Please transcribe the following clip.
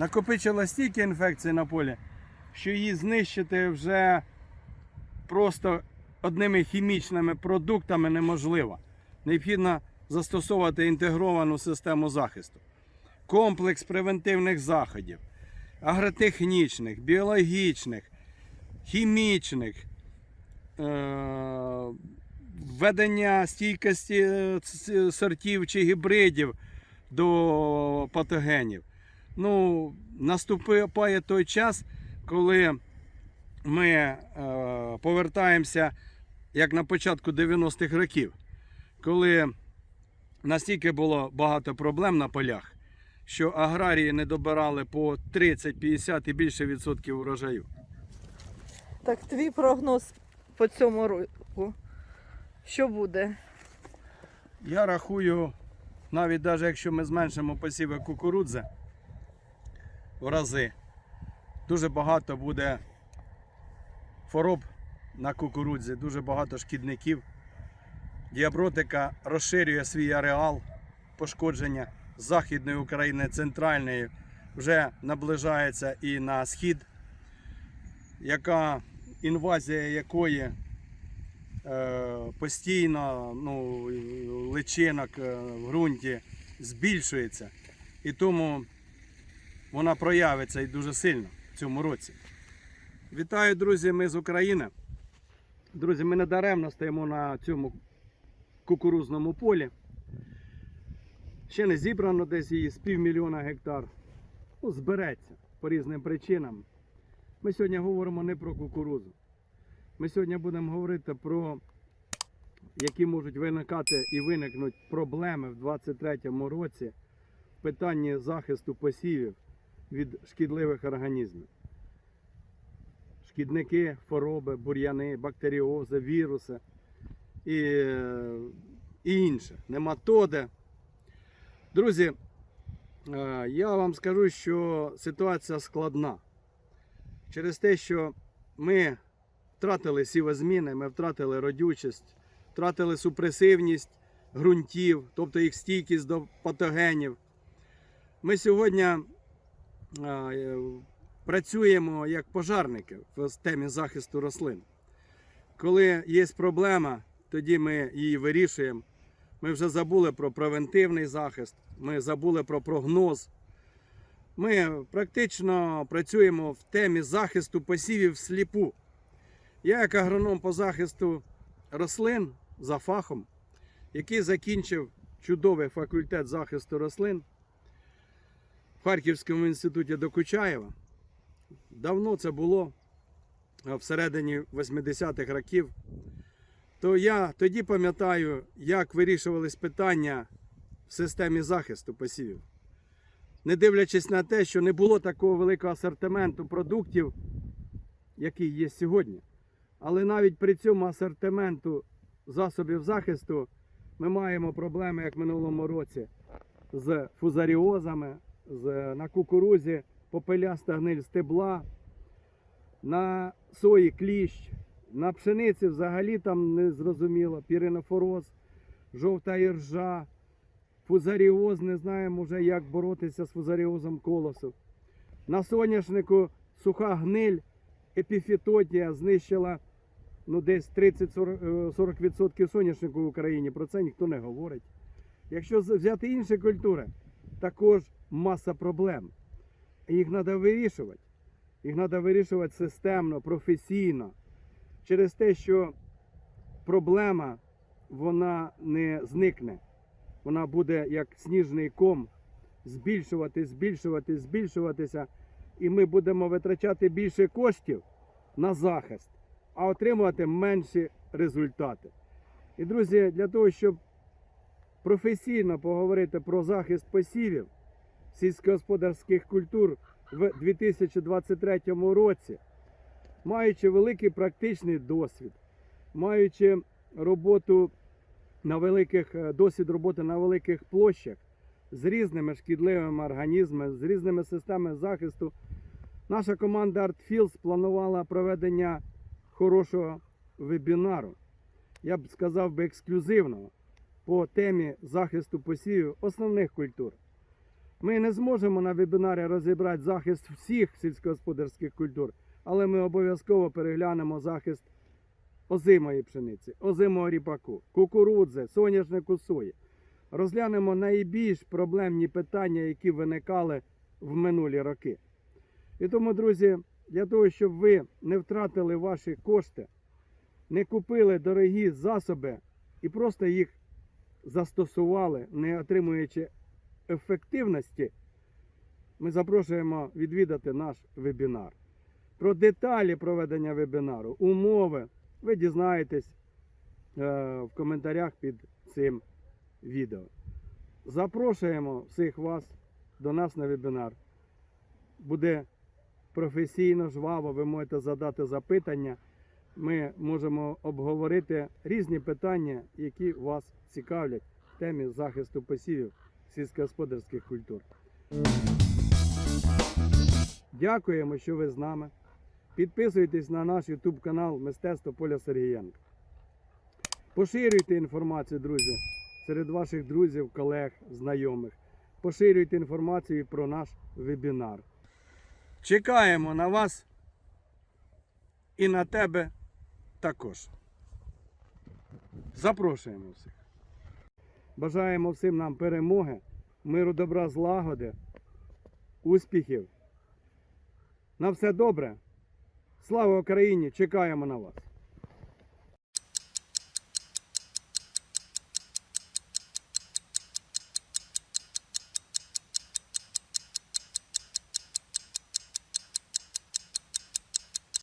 накопичила стільки інфекцій на полі, що її знищити вже просто одними хімічними продуктами неможливо. Необхідно застосовувати інтегровану систему захисту, комплекс превентивних заходів, агротехнічних, біологічних, хімічних, е- введення стійкості е, сортів чи гібридів до патогенів. Ну, наступає той час, коли ми е, повертаємося як на початку 90-х років, коли настільки було багато проблем на полях, що аграрії не добирали по 30, 50 і більше відсотків урожаю. Так, твій прогноз по цьому року. Що буде? Я рахую, навіть навіть якщо ми зменшимо посіви кукурудзи в рази, дуже багато буде хвороб на кукурудзі, дуже багато шкідників. Діабротика розширює свій ареал пошкодження Західної України, центральної, вже наближається і на схід, яка інвазія якої е, постійно ну, личинок е, в ґрунті збільшується. І тому вона проявиться і дуже сильно в цьому році. Вітаю, друзі! Ми з України. Друзі, ми не даремно стоїмо на цьому кукурузному полі. Ще не зібрано десь її з півмільйона гектар. Ну, збереться по різним причинам. Ми сьогодні говоримо не про кукурузу. Ми сьогодні будемо говорити про які можуть виникати і виникнуть проблеми в 2023 році в питанні захисту посівів від шкідливих організмів. Шкідники, хвороби, бур'яни, бактеріози, віруси і, і інше. Нематоди. Друзі, е, я вам скажу, що ситуація складна. Через те, що ми втратили сівозміни, ми втратили родючість, втратили супресивність ґрунтів, тобто їх стійкість до патогенів. Ми сьогодні працюємо як пожарники в темі захисту рослин. Коли є проблема, тоді ми її вирішуємо. Ми вже забули про превентивний захист, ми забули про прогноз. Ми практично працюємо в темі захисту посівів сліпу. Я, як агроном по захисту рослин за фахом, який закінчив чудовий факультет захисту рослин в Харківському інституті Докучаєва. Давно це було всередині 80-х років. То я тоді пам'ятаю, як вирішувались питання в системі захисту посівів. Не дивлячись на те, що не було такого великого асортименту продуктів, який є сьогодні. Але навіть при цьому асортименту засобів захисту ми маємо проблеми, як в минулому році, з фузаріозами, на кукурузі попеляста гниль стебла, на сої кліщ, на пшениці взагалі там не зрозуміло, піренофороз, жовта іржа, фузаріоз, не знаємо вже, як боротися з фузаріозом колосу. На соняшнику суха гниль, епіфітотія знищила ну, десь 30-40% соняшнику в Україні. Про це ніхто не говорить. Якщо взяти інші культури, також маса проблем. Їх треба вирішувати. Їх треба вирішувати системно, професійно. Через те, що проблема вона не зникне. Вона буде як сніжний ком збільшувати, збільшувати, збільшуватися. І ми будемо витрачати більше коштів на захист, а отримувати менші результати. І, друзі, для того, щоб професійно поговорити про захист посівів сільськогосподарських культур в 2023 році, маючи великий практичний досвід, маючи роботу на великих е, досвід роботи на великих площах з різними шкідливими організмами, з різними системами захисту, наша команда ArtFields планувала проведення хорошого вебінару. Я б сказав би ексклюзивного по темі захисту посівів основних культур. Ми не зможемо на вебінарі розібрати захист всіх сільськогосподарських культур, але ми обов'язково переглянемо захист озимої пшениці, озимого ріпаку, кукурудзи, соняшнику сої. Розглянемо найбільш проблемні питання, які виникали в минулі роки. І тому, друзі, для того, щоб ви не втратили ваші кошти, не купили дорогі засоби і просто їх застосували, не отримуючи ефективності, ми запрошуємо відвідати наш вебінар. Про деталі проведення вебінару, умови ви дізнаєтесь е, в коментарях під цим відео. Запрошуємо всіх вас до нас на вебінар. Буде професійно, жваво, ви можете задати запитання. Ми можемо обговорити різні питання, які вас цікавлять в темі захисту посівів сільськогосподарських культур. Дякуємо, що ви з нами. Підписуйтесь на наш YouTube канал Мистецтво Поля Сергієнка. Поширюйте інформацію, друзі, серед ваших друзів, колег, знайомих. Поширюйте інформацію про наш вебінар. Чекаємо на вас і на тебе також. Запрошуємо всіх. Бажаємо всім нам перемоги, миру, добра, злагоди, успіхів. На все добре. Слава Україні! Чекаємо на вас!